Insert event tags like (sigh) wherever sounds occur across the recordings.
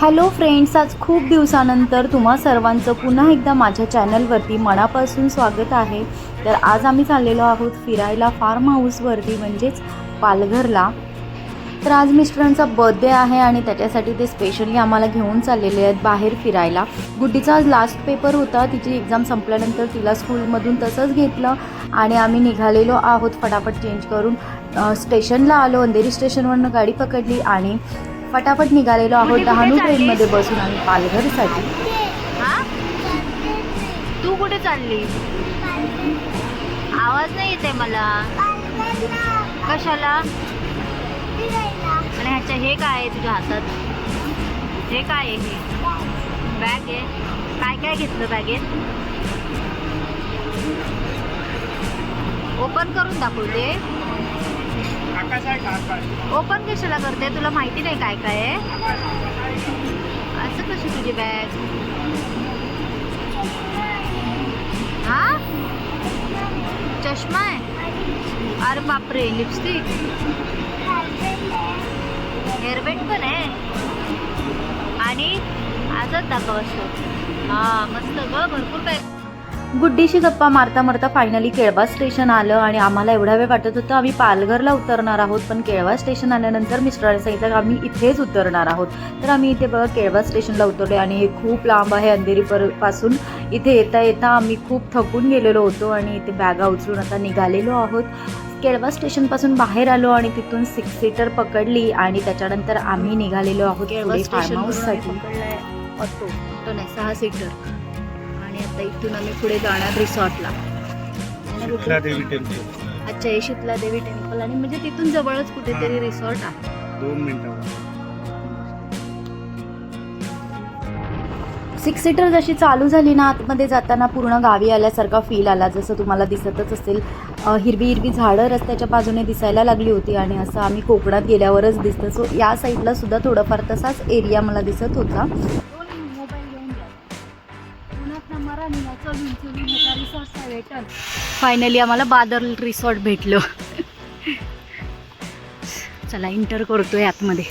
Hello friends आज खूप दिवसानंतर तुम्हा सर्वांचं पुन्हा एकदा माझ्या चॅनलवरती मनापासून स्वागत आहे. तर आज आम्ही चाललेलो आहोत फिरायला फार्म हाऊसवरती म्हणजेच पालघरला. तर आज मिस्टरांचा बर्थडे आहे आणि त्याच्यासाठी ते स्पेशली आम्हाला घेऊन चाललेले आहेत बाहेर फिरायला. गुड्डीचा आज लास्ट पेपर होता तिची एक्झाम संपल्यानंतर तिला स्कूलमधून तसंच घेतलं आणि आम्ही निघालेलो आहोत फटाफट चेंज करून. स्टेशनला आलो अंधेरी स्टेशनवरनं गाडी पकडली आणि फटाफट निघालेलो आहोत डहाणू? ट्रेनमध्ये बसून आम्ही पालघरसाठी. हा? तू कुठे चालली आवाज नाही येते मला. कशाला? आणि ह्याच्या हे काय आहे तुझ्या हातात? हे काय आहे हे? बॅग आहे. काय काय घेतलं बॅगेत ओपन करून दाखवते. ओपन कशाला करते? तुला माहिती नाही काय काय आहे? असं कशी तुझी बॅग हा? चष्मा आहे? अरे बापरे लिपस्टिक हेअरबेट पण आहे. आणि आजच दाखव असं. हा मस्त ग भरपूर काय गुड्डीशी गप्पा मारता मारता फायनली केळवा स्टेशन आलं आणि आम्हाला एवढा वेळ वाटत होतं आम्ही पालघरला उतरणार आहोत पण केळवा स्टेशन आल्यानंतर मिस्टरांनी सांगितलं की आम्ही इथेच उतरणार आहोत. तर आम्ही इथे बघा केळवा स्टेशनला उतरले आणि हे खूप लांब आहे अंधेरी परपासून. इथे येता येता आम्ही खूप थकून गेलेलो होतो आणि इथे बॅगा उचलून आता निघालेलो आहोत. केळवा स्टेशनपासून बाहेर आलो आणि तिथून सिक्स सीटर पकडली आणि त्याच्यानंतर आम्ही निघालेलो आहोत केळवा फार्म हाऊससाठी ऑटो नाही सहा सीटर आणि आता इथून आम्ही पुढे जाणार रिसॉर्टला. शीतला देवी टेम्पल. अच्छा हे शीतला देवी टेम्पल आणि म्हणजे तिथून जवळच कुठेतरी रिसॉर्ट आहे. दोन मिनिटावर सिक्स सीटर जशी चालू झाली ना आतमध्ये जाताना पूर्ण गावी आल्यासारखा फील आला जसं तुम्हाला दिसतच असेल. अ, हिरवी हिरवी झाडं रस्त्याच्या बाजूने दिसायला लागली होती आणि असं आम्ही कोकणात गेल्यावरच दिसतं. सो या साईडला सुद्धा थोडाफार तसाच एरिया मला दिसत होता. फायनली आम्हाला बादल रिसॉर्ट भेटलं. चला इंटर करतोय आतमध्ये.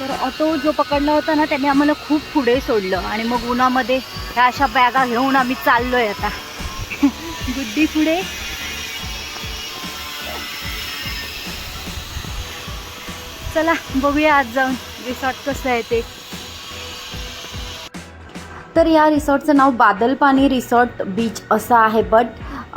तर ऑटो जो पकडला होता ना त्याने आम्हाला खूप पुढे सोडलं. आणि मग उन्हामध्ये ह्या अशा बॅगा घेऊन आम्ही चाललोय आता. गुड्डी पुढे. चला बघूया आज जाऊन. रिसॉर्ट कसं आहे ते? तर या रिसॉर्टचं नाव बादल पाणी रिसॉर्ट बीच असं आहे बट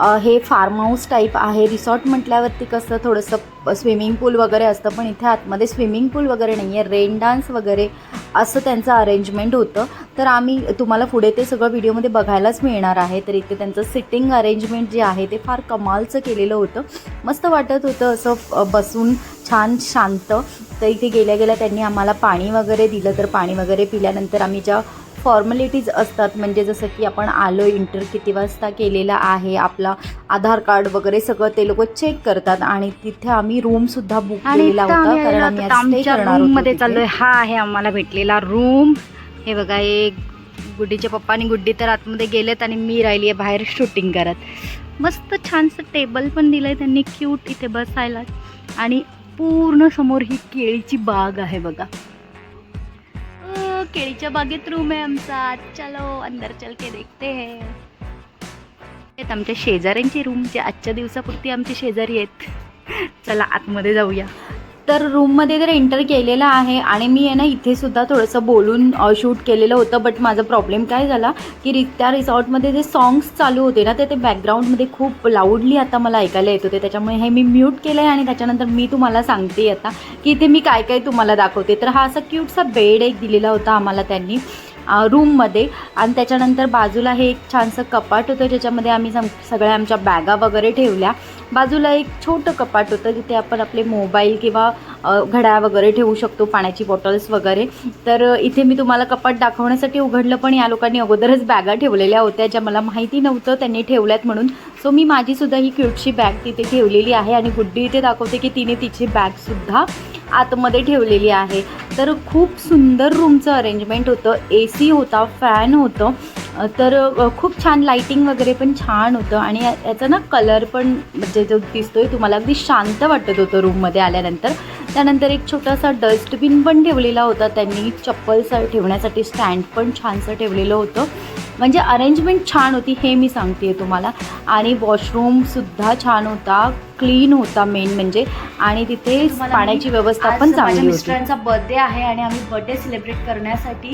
हे फार्म हाऊस टाईप आहे. रिसॉर्ट म्हटल्यावरती कसं थोडंसं स्विमिंग पूल वगैरे असतं पण इथे आतमध्ये स्विमिंग पूल वगैरे नाही आहे रेन डान्स वगैरे असं त्यांचं अरेंजमेंट होतं. तर आम्ही तुम्हाला पुढे ते सगळं व्हिडिओमध्ये बघायलाच मिळणार आहे. तर इथे त्यांचं सिटिंग अरेंजमेंट जे आहे ते फार कमालचं केलेलं होतं. मस्त वाटत होतं असं बसून छान शांत. तर इथे गेल्या गेल्या त्यांनी आम्हाला पाणी वगैरे दिलं. तर पाणी वगैरे पिल्यानंतर आम्ही ज्या फॉर्मॅलिटीज असतात. म्हणजे जसं की आपण आलो इंटर किती वाजता केलेला आहे आपला आधार कार्ड वगैरे सगळं ते लोक चेक करतात आणि तिथे आम्ही रूम सुद्धा बुक केलेला होता आम्ही कारण आलो आम्ही आता आज stay आमच्या करणार रूम होतो मध्ये तिथे. चाललोय. हा आहे आम्हाला भेटलेला रूम हे बघा एक गुड्डीचे पप्पा आणि गुड्डी तर आतमध्ये गेलेत आणि मी राहिली आहे बाहेर शूटिंग करत. मस्त छानसं टेबल पण दिलंय त्यांनी क्यूट इथे बसायला. आणि पूर्ण समोर ही केळीची बाग आहे बघा. केळीच्या बागेत रूम आहे आमचा. चलो अंदर चल के देखते है. आमच्या शेजाऱ्यांची रूम जे आजच्या दिवसापुरती आमची शेजारी आहेत. चला आतमध्ये जाऊया. तर रूममध्ये तर एंटर केलेलं आहे आणि मी आहे ना इथेसुद्धा थोडंसं बोलून शूट केलेलं होतं बट माझा प्रॉब्लेम काय झाला की रि त्या रिसॉर्टमध्ये जे सॉंग्स चालू होते ना ते ते बॅकग्राऊंडमध्ये खूप लाऊडली आता मला ऐकायला येत होते. त्याच्यामुळे हे मी म्यूट केलं आहे आणि त्याच्यानंतर मी तुम्हाला सांगते आता की इथे मी काय काय तुम्हाला दाखवते. तर हा असा क्यूटसा बेड एक दिलेला होता आम्हाला त्यांनी. रूममध्ये आणि त्याच्यानंतर बाजूला हे एक छानसं कपाट होतं ज्याच्यामध्ये आम्ही सम सगळ्या आमच्या बॅगा वगैरे ठेवल्या. बाजूला एक छोटं कपाट होतं जिथे आपण आपले मोबाईल किंवा घड्या घड्याळ वगैरे ठेवू शकतो पाण्याची बॉटल्स वगैरे. तर इथे मी तुम्हाला कपाट दाखवण्यासाठी उघडलं पण या लोकांनी अगोदरच बॅगा ठेवलेल्या होत्या ज्या मला माहिती नव्हतं त्यांनी ठेवल्यात म्हणून. सो मी माझीसुद्धा ही क्यूटची बॅग तिथे ठेवलेली आहे आणि गुड्डी इथे दाखवते की तिने तिची बॅगसुद्धा आतमध्ये ठेवलेली आहे. तर खूप सुंदर रूमचं अरेंजमेंट होतं. ए सी होता फॅन होतं. तर खूप छान लाईटिंग वगैरे पण छान होतं. आणि याचा ना कलर पण म्हणजे जो दिसतोय तुम्हाला अगदी शांत वाटत होतं रूममध्ये आल्यानंतर. त्यानंतर एक छोटासा डस्टबिन पण ठेवलेला होता. त्यांनी चप्पल ठेवण्यासाठी स्टँड पण छानसं ठेवलेलं होतं. म्हणजे अरेंजमेंट छान होती हे मी सांगते तुम्हाला. आणि वॉशरूमसुद्धा छान होता क्लीन होता मेन म्हणजे. आणि तिथे पाण्याची व्यवस्था पण चांगली होती. मिस्टरांचा बर्थडे आहे आणि आम्ही बर्थडे सेलिब्रेट करण्यासाठी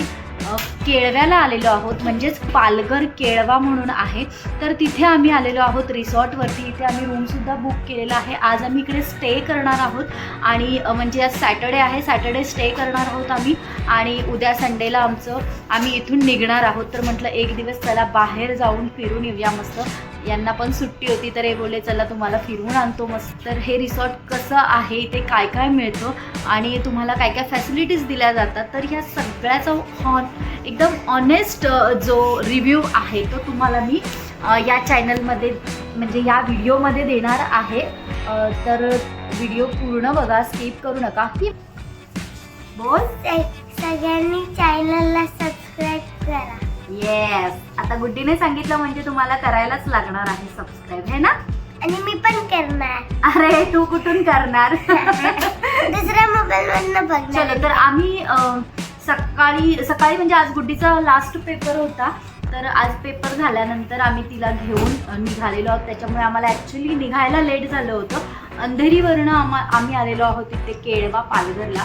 केळव्याला आलेलो आहोत. म्हणजेच पालघर केळवा म्हणून आहे. तर तिथे आम्ही आलेलो आहोत रिसॉर्टवरती. इथे आम्ही रूमसुद्धा बुक केलेला आहे. आज आम्ही इकडे स्टे करणार आहोत. आणि म्हणजे आज सॅटर्डे आहे. सॅटर्डे स्टे करणार आहोत आम्ही. आणि उद्या संडेला आमचं आम्ही इथून निघणार आहोत. तर म्हटलं एक दिवस त्याला बाहेर जाऊन फिरून येऊया मस्त. यांना पण सुट्टी होती तर हे बोलले चला तुम्हाला फिरवून आणतो मस्त. तर हे रिसॉर्ट कसं आहे इथे काय काय मिळतं आणि तुम्हाला काय काय फॅसिलिटीज दिल्या जातात तर ह्या सगळ्याचा हॉन एकदम ऑनेस्ट जो रिव्ह्यू आहे तो तुम्हाला मी या चॅनलमध्ये म्हणजे या व्हिडिओमध्ये देणार आहे. तर व्हिडिओ पूर्ण बघा स्किप करू नका. की बोल. सगळ्यांनी चॅनलला सबस्क्राईब करा. येस आता गुड्डीने सांगितलं म्हणजे तुम्हाला करायलाच लागणार आहे सबस्क्राईब है ना? आणि मी पण करणार. अरे तू कुठून करणार? (laughs) दुसऱ्या मोबाईल मधनं बघणार. चलो तर आम्ही अ, सकाळी सकाळी म्हणजे आज गुड्डीचा लास्ट पेपर होता. तर आज पेपर झाल्यानंतर आम्ही तिला घेऊन अ, निघालेलो आहोत. त्याच्यामुळे आम्हाला ॲक्च्युली निघायला लेट झालं होतं. अंधेरीवरनं आम्हा आम्ही आलेलो आहोत इथे केळवा पालघरला.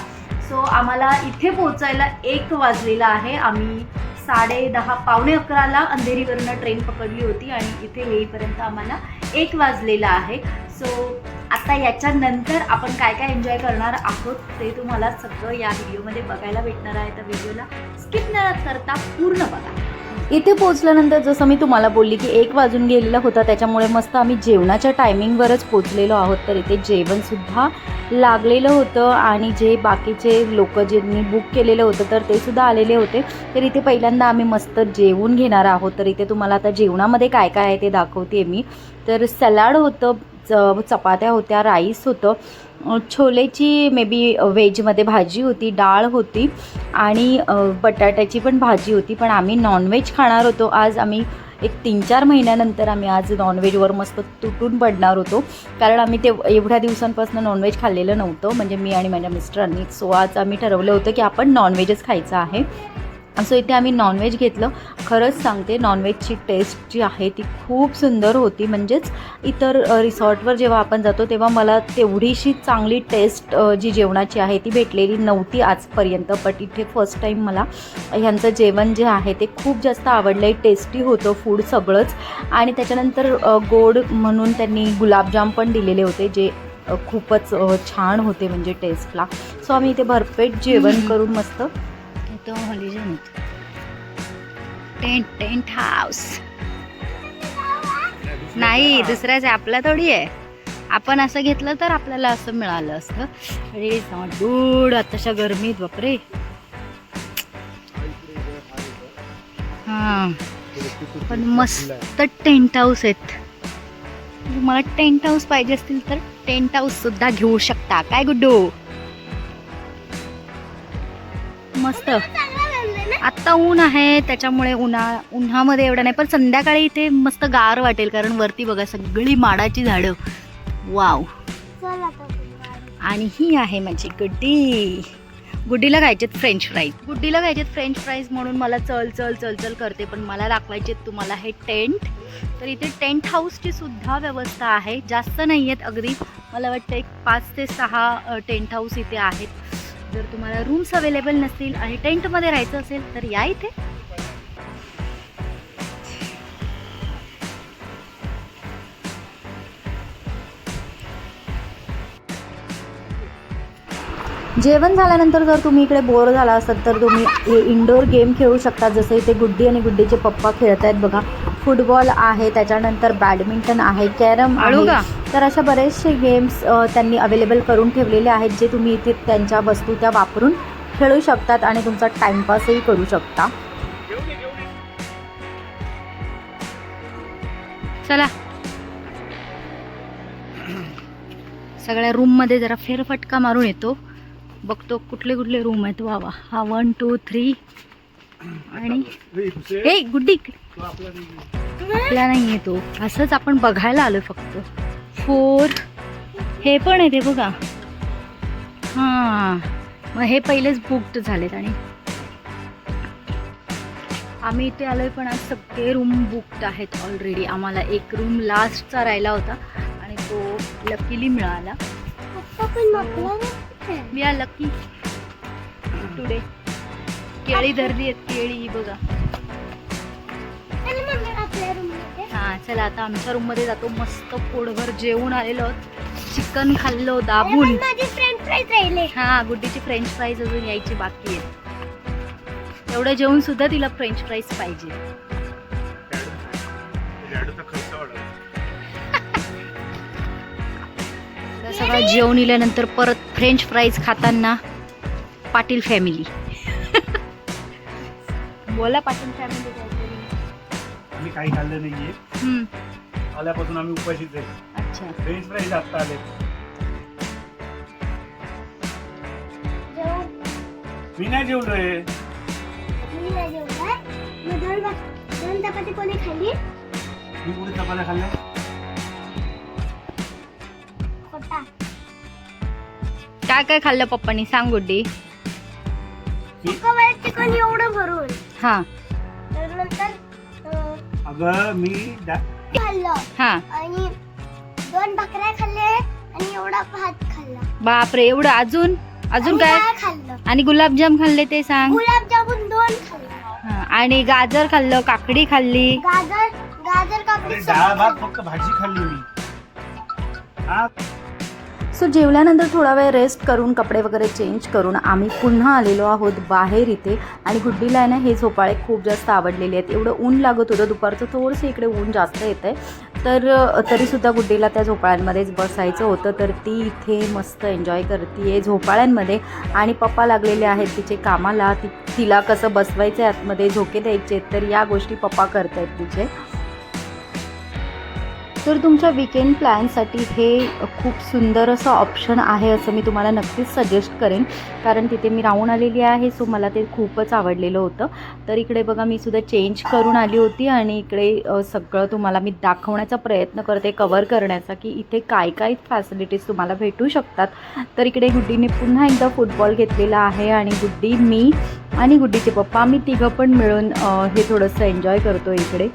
सो आम्हाला इथे पोचायला एक वाजलेला आहे. आम्ही साडे दहा पावणे अकराला अंधेरीवरनं ट्रेन पकडली होती आणि इथे येईपर्यंत आम्हाला एक वाजलेला आहे. सो आता याच्यानंतर आपण काय काय एन्जॉय करणार आहोत ते तुम्हाला सगळं या व्हिडिओमध्ये बघायला भेटणार आहे. तर व्हिडिओला स्किप न करता पूर्ण बघा. इथे पोचल्यानंतर जसं मी तुम्हाला बोलली की एक वाजून गेलेला होता त्याच्यामुळे मस्त आम्ही जेवणाच्या टायमिंगवरच पोचलेलो आहोत. तर इथे जेवणसुद्धा लागलेलं होतं आणि जे बाकीचे लोक ज्यांनी बुक केलेलं होतं तर ते सुद्धा आलेले होते. तर इथे पहिल्यांदा आम्ही मस्त जेवून घेणार आहोत. तर इथे तुम्हाला आता जेवणामध्ये काय काय आहे ते दाखवते मी. तर सॅलाड होतं च चपात्या होत्या राईस होतं. छोलेची मे बी व्हेजमध्ये भाजी होती डाळ होती आणि बटाट्याची पण भाजी होती. पण आम्ही नॉनव्हेज खाणार होतो. आज आम्ही एक तीन चार महिन्यानंतर आम्ही आज नॉनव्हेजवर मस्त तुटून पडणार होतो. कारण आम्ही ते एवढ्या दिवसांपासून नॉनव्हेज खाल्लेलं नव्हतं. म्हणजे मी आणि माझ्या मिस्टरांनी सो आज आम्ही ठरवलं होतं की आपण नॉनव्हेजच खायचं आहे. सो इथे आम्ही नॉनव्हेज घेतलं. खरंच सांगते नॉनव्हेजची टेस्ट जी आहे ती खूप सुंदर होती. म्हणजेच इतर रिसॉर्टवर जेव्हा आपण जातो तेव्हा मला तेवढीशी चांगली टेस्ट जी जेवणाची आहे ती भेटलेली नव्हती आजपर्यंत. बट इथे फर्स्ट टाईम मला ह्यांचं जेवण जे आहे ते खूप जास्त आवडलं आहे टेस्टी होतं फूड सगळंच. आणि त्याच्यानंतर गोड म्हणून त्यांनी गुलाबजाम पण दिलेले होते जे खूपच छान होते म्हणजे टेस्टला सो आम्ही इथे भरपेट जेवण. करून मस्त तो हॉलिजन टेंट टेंट हाऊस. नाही दुसऱ्याच आहे आपला थोडी आहे. आपण असं घेतलं तर आपल्याला असं मिळालं असतं. अरे इज नॉट गुड आताच्या गरमीत बापरे. हां. पण मस्त टेंट हाऊस आहेत. तुम्हाला टेंट हाऊस पाहिजे असतील तर टेंट हाऊस सुद्धा घेऊ शकता. काय गुड्डू? मस्त. आत्ता ऊन आहे त्याच्यामुळे उन्हा उन्हामध्ये एवढं नाही पण संध्याकाळी इथे मस्त गार वाटेल कारण वरती बघा सगळी माडाची झाडं. वाव. आणि ही आहे माझी गुड्डी. गुड्डीला खायचेत फ्रेंच फ्राईज गुड्डीला खायचेत फ्रेंच फ्राईज म्हणून मला चल चल चल चल करते पण मला दाखवायचे तुम्हाला हे टेंट तर इथे टेंट हाऊसची सुद्धा व्यवस्था आहे. जास्त नाही आहेत अगदी. मला वाटतं एक पाच ते सहा टेंट हाऊस इथे आहेत. जर तुम्हाला रूम्स अवेलेबल नसतील आणि टेंटमध्ये राहायचं असेल तर या इथे. जेवण झाल्यानंतर जर तुम्ही इकडे बोर झाला असाल तर तुम्ही हे इंडोर गेम खेळू शकता. जसं इथे गुड्डी आणि गुड्डीचे पप्पा खेळत आहेत बघा. फुटबॉल आहे त्याच्यानंतर बॅडमिंटन आहे कॅरम? आहे. तर अशा बरेचसे गेम्स त्यांनी अवेलेबल करून ठेवलेले आहेत जे तुम्ही इथे त्यांच्या वस्तू त्या वापरून खेळू शकतात आणि तुमचा टाईमपासही करू शकता. चला. सगळ्या रूममध्ये जरा फेरफटका मारून येतो. बघतो कुठले कुठले रूम आहेत. वा वा. हा वन टू थ्री आणि हे गुड्डी. तो आपला नाही. आपला नाही आहे तो. असंच आपण बघायला आलो फक्त. फोर हे पण आहे ते बघा. हां. मग हे पहिलेच बुकड झालेत आणि आम्ही इथे आलोय पण आज सगळे रूम बुकड आहेत ऑलरेडी आम्हाला एक रूम लास्टचा राहिला होता आणि तो लकीली मिळाला. वी आर लकी टुडे केळी धरली आहेत केळी बघा. हा चला आता आमच्या रूममध्ये जातो. मस्त पोटभर जेवून आलेलो चिकन खाल्लो दाबून. हा गुड्डीची फ्रेंच फ्राईज अजून यायची बाकी आहे एवढं जेवून सुद्धा तिला फ्रेंच फ्राईज पाहिजे. सगळं जेवण इल्यानंतर परत फ्रेंच फ्राईज खाताना पाटील फॅमिली (laughs) बोला पाटील फॅमिली आम्ही काही खाल्लं नाहीये. आल्यापासून आम्ही उपाशीच आहे. अच्छा. फ्रेंच फ्राईज आत्ता आले मी नाही जेवलोय मी नाही जेवलाय मी दोन भाक- दोन चपाती कोणी खाल्ली? मी कुठे चपात्या खाल्ल्या? काय काय खाल्लं पप्पानी? सांग गुड्डी. चिकन एवढं भरून. हा. तर नंतर अं, अगं मी खाल्लं. हा. आणि दोन भाकऱ्या खाल्ले आणि एवढा भात खाल्ला. बापरे एवढं अजून? अजून आणि काय? डाळ खाल्लं. आणि गुलाबजाम खाल्ले ते सांग. गुलाबजामुन दोन खाल्लं. हा, आणि गाजर खाल्लं काकडी खाल्ली. गाजर गाजर काकडी डाळ भात. फक्त भाजी खाल्ली मी. हा. सो जेवल्यानंतर थोडा वेळ रेस्ट करून कपडे वगैरे चेंज करून आम्ही पुन्हा आलेलो आहोत बाहेर इथे. आणि गुड्डीला आहे ना हे झोपाळे खूप जास्त आवडलेले आहेत. एवढं ऊन लागत होतं दुपारचं थोडंसं इकडे ऊन जास्त येतं आहे तर तरीसुद्धा गुड्डीला त्या झोपाळ्यांमध्येच बसायचं होतं. तर ती इथे मस्त एन्जॉय करते आहे झोपाळ्यांमध्ये. आणि पप्पा लागलेले आहेत तिचे कामाला. ती तिला कसं बसवायचं आहे आतमध्ये झोके द्यायचे आहेत तर या गोष्टी पप्पा करत आहेत तिचे. तर तुमच्या विकेंड प्लॅनसाठी हे खूप सुंदर असं ऑप्शन आहे असं मी तुम्हाला नक्कीच सजेस्ट करेन. कारण तिथे मी राहून आलेली आहे सो मला ते खूपच आवडलेलं होतं. तर इकडे बघा मी सुद्धा चेंज करून आली होती आणि इकडे सगळं तुम्हाला मी दाखवण्याचा प्रयत्न करते कवर करण्याचा की इथे काय काय फॅसिलिटीज तुम्हाला भेटू शकतात. तर इकडे गुड्डीने पुन्हा एकदा फुटबॉल घेतलेला आहे आणि गुड्डी मी आणि गुड्डीचे पप्पा आम्ही तिघं पण मिळून हे थोडंसं एन्जॉय करतो इकडे.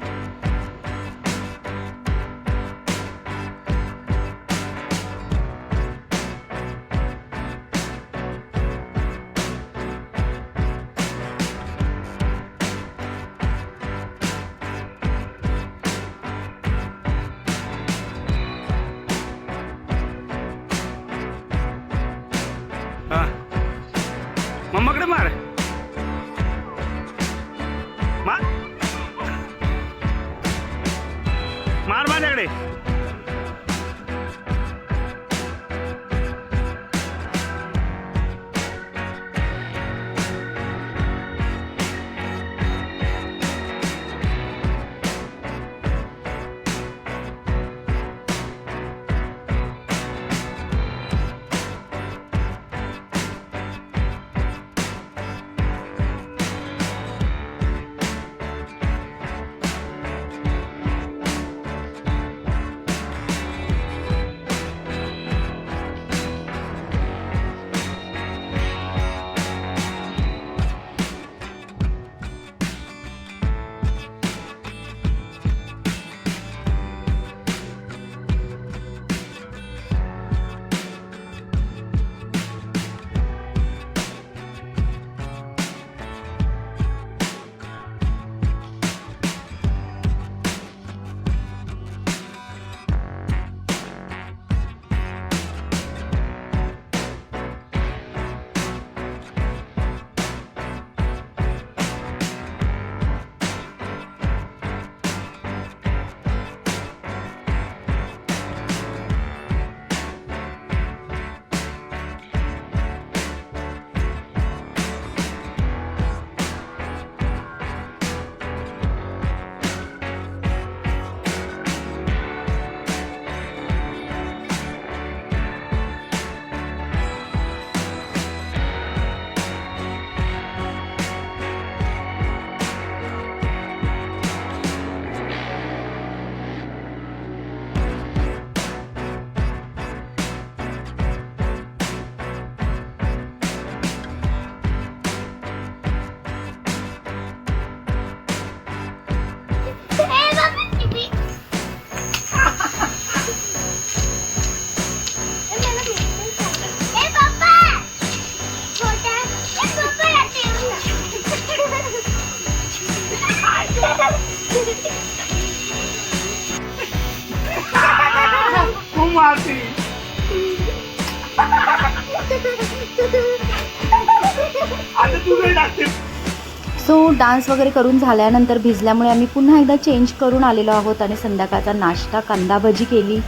सो डान्स वगैरे करून झाल्यानंतर भिजल्यामुळे आम्ही पुन्हा एकदा चेंज करून आलेलो आहोत आणि संध्याकाळचा नाश्ता कांदा भजी केली.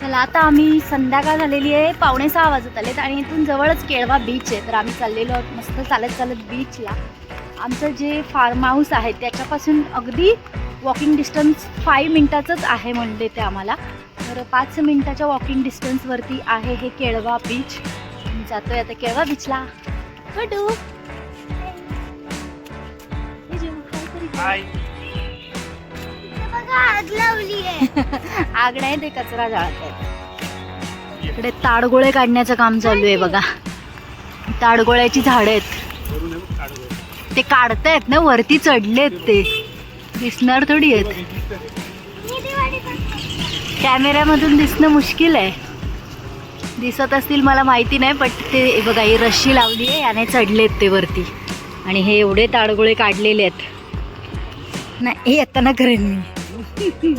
चला आता आम्ही संध्याकाळ झालेली आहे. पावणे सहा वाजत आलेत आणि इथून जवळच केळवा बीच आहे. तर आम्ही चाललेलो आहोत मस्त चालत चालत बीचला आमचं जे फार्म हाऊस आहे त्याच्यापासून अगदी वॉकिंग डिस्टन्स फाईव्ह मिनटाचंच आहे म्हणले ते आम्हाला. तर पाच मिनटाच्या वॉकिंग डिस्टन्सवरती आहे हे केळवा बीच जातोय आता केळवा बीचला बडू हाय बघा आग लावली आहे. (laughs) आग नाही ते कचरा जाळत आहे इकडे ताडगोळे काढण्याचं काम चालू आहे बघा. ताडगोळ्याची झाडं आहेत. ते काढतायत ना वरती चढलेत ते. दिसणार थोडी आहेत. कॅमेऱ्यामधून दिसणं मुश्किल आहे. दिसत असतील मला माहिती नाही पण ते बघा ही रशी लावली आहे याने चढलेत ते वरती. आणि हे एवढे ताडगोळे काढलेले आहेत. नाही येताना करेन मी.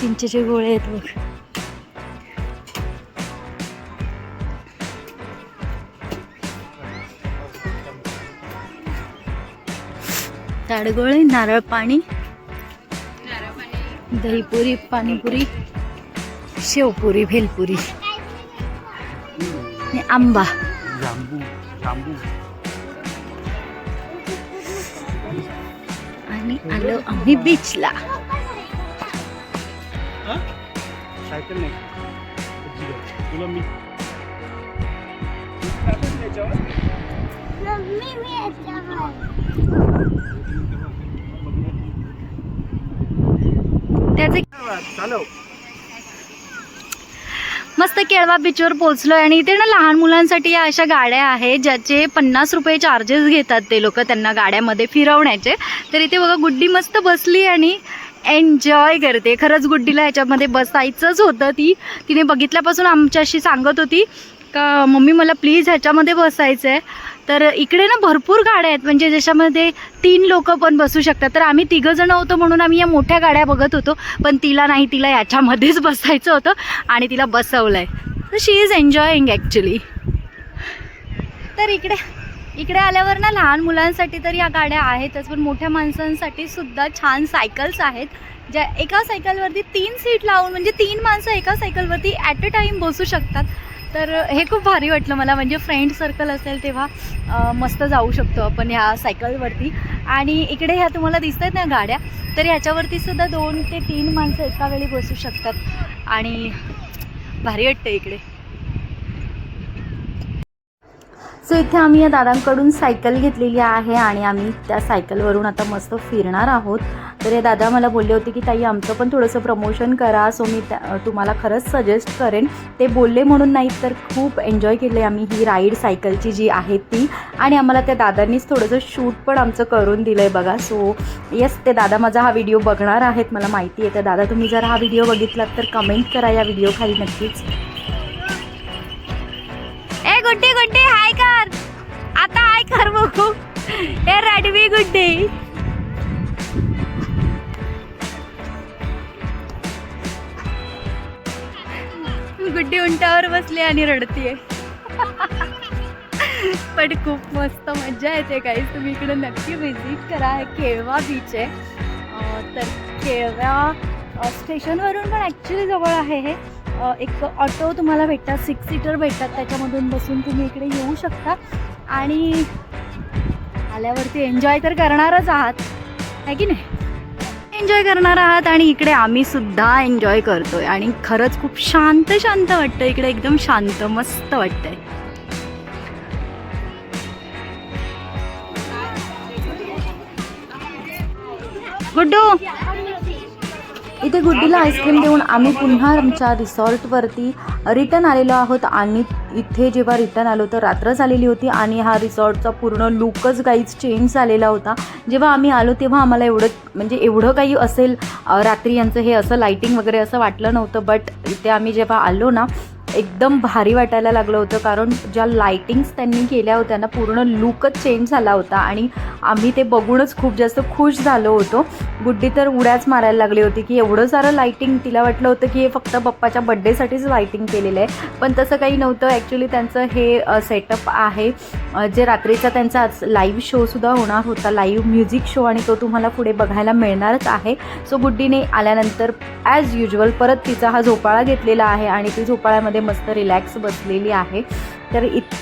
चिंचेचे गोळे आहेत बघ. ताडगोळे नारळ पाणी दहीपुरी पाणीपुरी शेवपुरी भेलपुरी आणि आंबा. जांबू जांबू. आणि आलो आम्ही बीचला सायकल नाही तुला मी टाकून त्याच्यावर. मम्मी मी याच्यावर. त्याचे चालव मस्त केळवा बीचवर पोहोचलोय आणि इथे ना लहान मुलांसाठी या अशा गाड्या आहेत ज्याचे पन्नास रुपये चार्जेस घेतात ते लोक त्यांना गाड्यामध्ये फिरवण्याचे. तर इथे बघा गुड्डी मस्त बसली आणि एन्जॉय करते. खरंच गुड्डीला ह्याच्यामध्ये बसायचंच होतं ती. तिने बघितल्यापासून आमच्याशी सांगत होती का मम्मी मला प्लीज ह्याच्यामध्ये बसायचं आहे तर इकडे ना भरपूर गाड्या आहेत. म्हणजे ज्याच्यामध्ये तीन लोक पण बसू शकतात. तर आम्ही तिघं जण होतो म्हणून आम्ही या मोठ्या गाड्या बघत होतो. पण तिला नाही तिला याच्यामध्येच (laughs) बसायचं होतं आणि तिला बसवलं आहे तर शी इज एन्जॉईंग ॲक्च्युली तर इकडे इकडे आल्यावर ना लहान मुलांसाठी तर या गाड्या आहेतच. पण मोठ्या माणसांसाठी सुद्धा छान सायकल्स आहेत. ज्या एका सायकलवरती तीन सीट लावून म्हणजे तीन माणसं एका सायकलवरती ॲट अ टाईम बसू शकतात. तर हे खूप भारी वाटलं मला. म्हणजे फ्रेंड सर्कल असेल तेव्हा मस्त जाऊ शकतो आपण ह्या सायकलवरती आणि इकडे ह्या तुम्हाला दिसत आहेत ना गाड्या तर ह्याच्यावरती सुद्धा दोन ते तीन माणसं एका वेळी बसू शकतात. आणि भारी वाटतं इकडे. सो इथे आम्ही या दादांकडून सायकल घेतलेली आहे आणि आम्ही त्या सायकलवरून आता मस्त फिरणार आहोत. तर हे दादा मला बोलले होते की ताई आमचं पण थोडंसं प्रमोशन करा. सो मी त्या तुम्हाला खरंच सजेस्ट करेन. ते बोलले म्हणून नाही तर खूप एन्जॉय केले आम्ही ही राईड सायकलची जी आहे ती. आणि आम्हाला त्या दादांनीच थोडंसं शूट पण आमचं करून दिलं आहे बघा. सो येस ते दादा माझा हा व्हिडिओ बघणार आहेत. मला माहिती आहे. तर दादा तुम्ही जर हा व्हिडिओ बघितलात तर कमेंट करा या व्हिडिओ खाली नक्कीच. ए गुड्डी. ए रडवी गुड्डी. गुड्डी उंटावर बसली आणि रडतीये. पण खूप मस्त मजा येते काही तुम्ही इकडे नक्की व्हिजिट करा. केळवा बीच आहे. तर केळवा स्टेशनवरून पण ॲक्च्युली जवळ आहे हे. एक ऑटो तुम्हाला भेटतात. सिक्स सीटर भेटतात. त्याच्यामधून बसून तुम्ही इकडे येऊ शकता. आणि आल्यावरती एन्जॉय तर करणारच आहात. आहे की नाही? एन्जॉय करणार आहात आणि इकडे आम्ही सुद्धा एन्जॉय करतोय. आणि खरंच खूप शांत शांत वाटतं इकडे एकदम शांत मस्त वाटतंय. गुड्डू! इथे गुड्डीला आईस्क्रीम देऊन आम्ही पुन्हा आमच्या रिसॉर्टवरती रिटर्न आलेलो आहोत. आणि इथे जेव्हा रिटर्न आलो तर रात्र झालेली होती आणि हा रिसॉर्टचा पूर्ण लुकच काहीच चेंज झालेला होता. जेव्हा आम्ही आलो तेव्हा आम्हाला एवढं म्हणजे एवढं काही असेल रात्री यांचं हे असं लाईटिंग वगैरे असं वाटलं नव्हतं. बट इथे आम्ही जेव्हा आलो ना एकदम भारी वाटायला लागलं होतं कारण ज्या लायटिंग्स त्यांनी केल्या होत्या ना पूर्ण लुकच चेंज झाला होता. आणि आम्ही ते बघूनच खूप जास्त खुश झालो होतो. गुड्डी तर उड्याच मारायला लागली होती की एवढं सारं लाईटिंग तिला वाटलं होतं की हे फक्त पप्पाच्या बड्डेसाठीच लाईटिंग केलेलं आहे. पण तसं काही नव्हतं. ॲक्च्युली त्यांचं हे सेटअप आहे. जे रात्रीचा त्यांचा आज लाईव्ह शोसुद्धा होणार होता. लाईव्ह म्युझिक शो आणि तो तुम्हाला पुढे बघायला मिळणारच आहे. सो गुड्डीने आल्यानंतर ॲज युजल परत तिचा हा झोपाळा घेतलेला आहे. आणि ती झोपाळ्यामध्ये मस्त रिलॅक्स बसलेली आहे. तर इत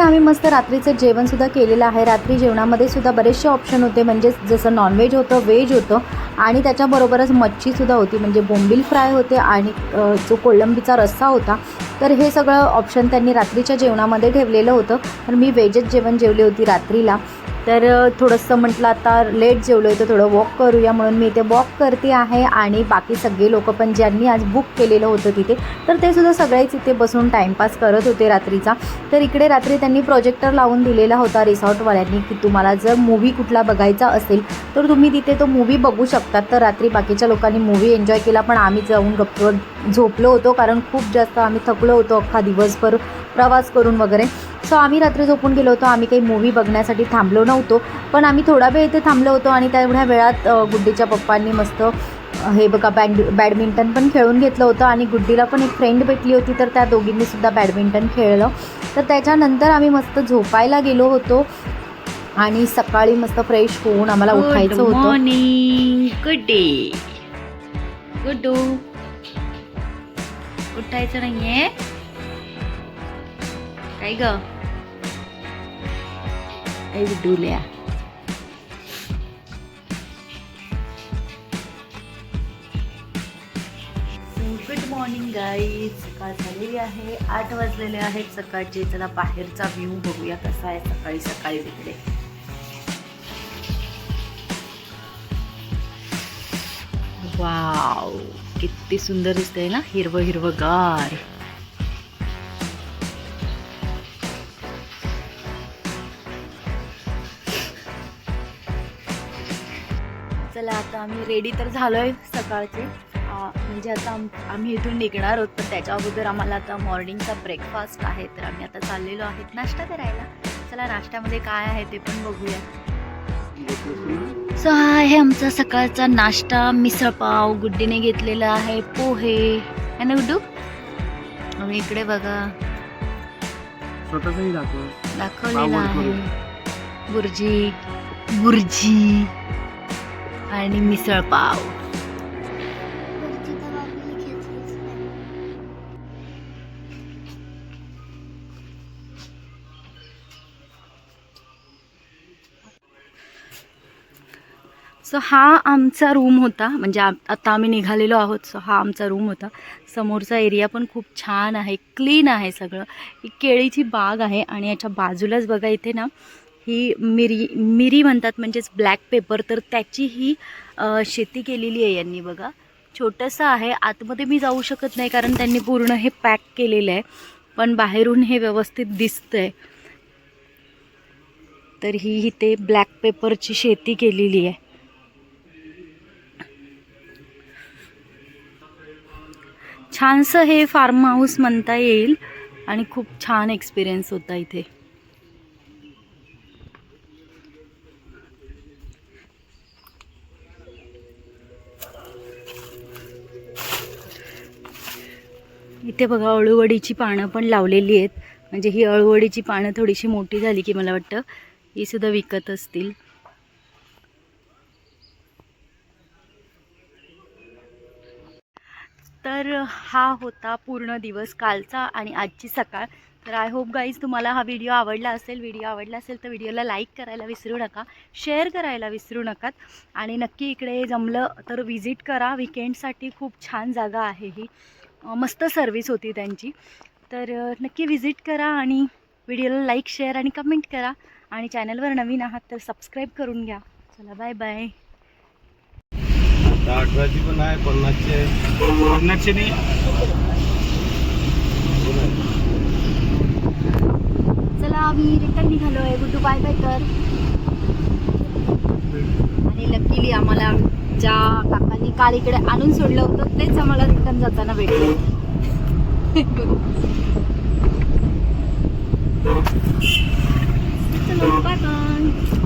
इथे आम्ही मस्त रात्रीचं जेवणसुद्धा केलेलं आहे. रात्री जेवणामध्ये सुद्धा बरेचसे ऑप्शन होते. म्हणजे जसं नॉनव्हेज होतं व्हेज होतं. आणि त्याच्याबरोबरच मच्छीसुद्धा होती. म्हणजे बोंबील फ्राय होते आणि जो कोळंबीचा रस्सा होता. तर हे सगळं ऑप्शन त्यांनी रात्रीच्या जेवणामध्ये ठेवलेलं होतं. तर मी व्हेजच जेवण जेवली होती रात्रीला. तर थोडंसं म्हटलं आता लेट जेवलो आहे तर थोडं वॉक करूया म्हणून मी इथे वॉक करते आहे आणि बाकी सगळे लोक पण ज्यांनी आज बुक केलेलं होतं तिथे तर ते सुद्धा सगळेच इथे बसून टाईमपास करत होते रात्रीचा. तर इकडे रात्री त्यांनी प्रोजेक्टर लावून दिलेला होता रिसॉर्टवाल्यांनी की तुम्हाला जर मूव्ही कुठला बघायचा असेल तर तुम्ही तिथे तो मूव्ही बघू शकतात. तर रात्री बाकीच्या लोकांनी मूव्ही एन्जॉय केला पण आम्ही जाऊन गप्प झोपलो होतो कारण खूप जास्त आम्ही थकलो होतो अख्खा दिवसभर प्रवास करून वगैरे. सो आम्ही रात्री झोपून गेलो होतो. आम्ही काही मूव्ही बघण्यासाठी थांबलो नव्हतो. पण आम्ही थोडा वेळ इथे थांबलो होतो आणि तेवढ्या वेळात गुड्डीच्या पप्पांनी मस्त हे बघा बँड बॅडमिंटन पण खेळून घेतलं होतं आणि गुड्डीला पण एक फ्रेंड भेटली होती तर त्या दोघींनी सुद्धा बॅडमिंटन खेळलं. तर त्याच्यानंतर आम्ही मस्त झोपायला गेलो होतो आणि सकाळी मस्त फ्रेश होऊन आम्हाला उठायचं होतं. मॉर्निंग गुड डे गुड्डू उठायचं नाहीये. काय ग? डुल्या गुड मॉर्निंग गाईज सकाळ झालेली आहे. आठ वाजलेले आहेत सकाळचे. चला बाहेरचा व्ह्यू बघूया कसा आहे सकाळी सकाळी तिकडे. वाव किती सुंदर दिसतंय ना हिरवं हिरवं गार. आम्ही रेडी तर झालोय सकाळचे. आ, म्हणजे आता आम आम्ही इथून निघणार आहोत पण त्याच्या अगोदर आम्हाला आता मॉर्निंगचा ब्रेकफास्ट आहे तर आम्ही आता चाललेलो आहेत नाश्ता करायला. चला नाश्त्यामध्ये काय आहे ते पण बघूया. सो हा आहे आमचा सकाळचा नाश्ता. मिसळपाव गुड्डीने घेतलेला आहे पोहे. है ना गुड्डू? आणि इकडे बघा. दाखवलेलं आहे. बुर्जी. बुर्जी. आणि मिसळपाव सो हा आमचा रूम होता. म्हणजे आता आम्ही निघालेलो आहोत. सो हा आमचा रूम होता. समोरचा एरिया पण खूप छान आहे. क्लीन आहे सगळं. ही केळीची बाग आहे आणि याच्या बाजूलाच बघा इथे ना ही मिरी मिरी म्हणतात म्हणजेच ब्लॅक पेपर तर त्याची ही शेती केलेली आहे यांनी बघा. छोटंसं आहे आतमध्ये मी जाऊ शकत नाही कारण त्यांनी पूर्ण हे पॅक केलेलं आहे पण बाहेरून हे व्यवस्थित दिसतंय. तर ही इथे ब्लॅक पेपरची शेती केलेली आहे. छानसं हे फार्म हाऊस म्हणता येईल आणि खूप छान एक्सपिरियन्स होता इथे. इथे बघा अळूवडीची पानं पण लावलेली आहेत. म्हणजे ही अळूवडीची पानं थोडीशी मोठी झाली की मला वाटतं ही सुद्धा विकत असतील. तर हा होता पूर्ण दिवस कालचा आणि आजची सकाळ. तर आय होप गाईज तुम्हाला हा व्हिडिओ आवडला असेल. व्हिडिओ आवडला असेल तर व्हिडिओला लाईक करायला विसरू नका. शेअर करायला विसरू नकात. आणि नक्की इकडे जमलं तर व्हिजिट करा. विकेंडसाठी खूप छान जागा आहे ही. मस्त सर्विस होती त्यांची. तर नक्की विजिट करा आणि व्हिडिओला लाईक शेअर आणि कमेंट करा. आणि चॅनलवर नवीन आहात तर सबस्क्राईब करून घ्या. चला बाय बाय अठराची पण आहे पन्नासची पन्नासची नाही. चला आम्ही रिटर्न निघालो आहे गुड्डू बाय बाय कर आणि लकीली आम्हाला ज्या काकांनी काल इकडे आणून सोडलं होतं तेच आम्हाला रिटर्न जाताना भेटले. बाय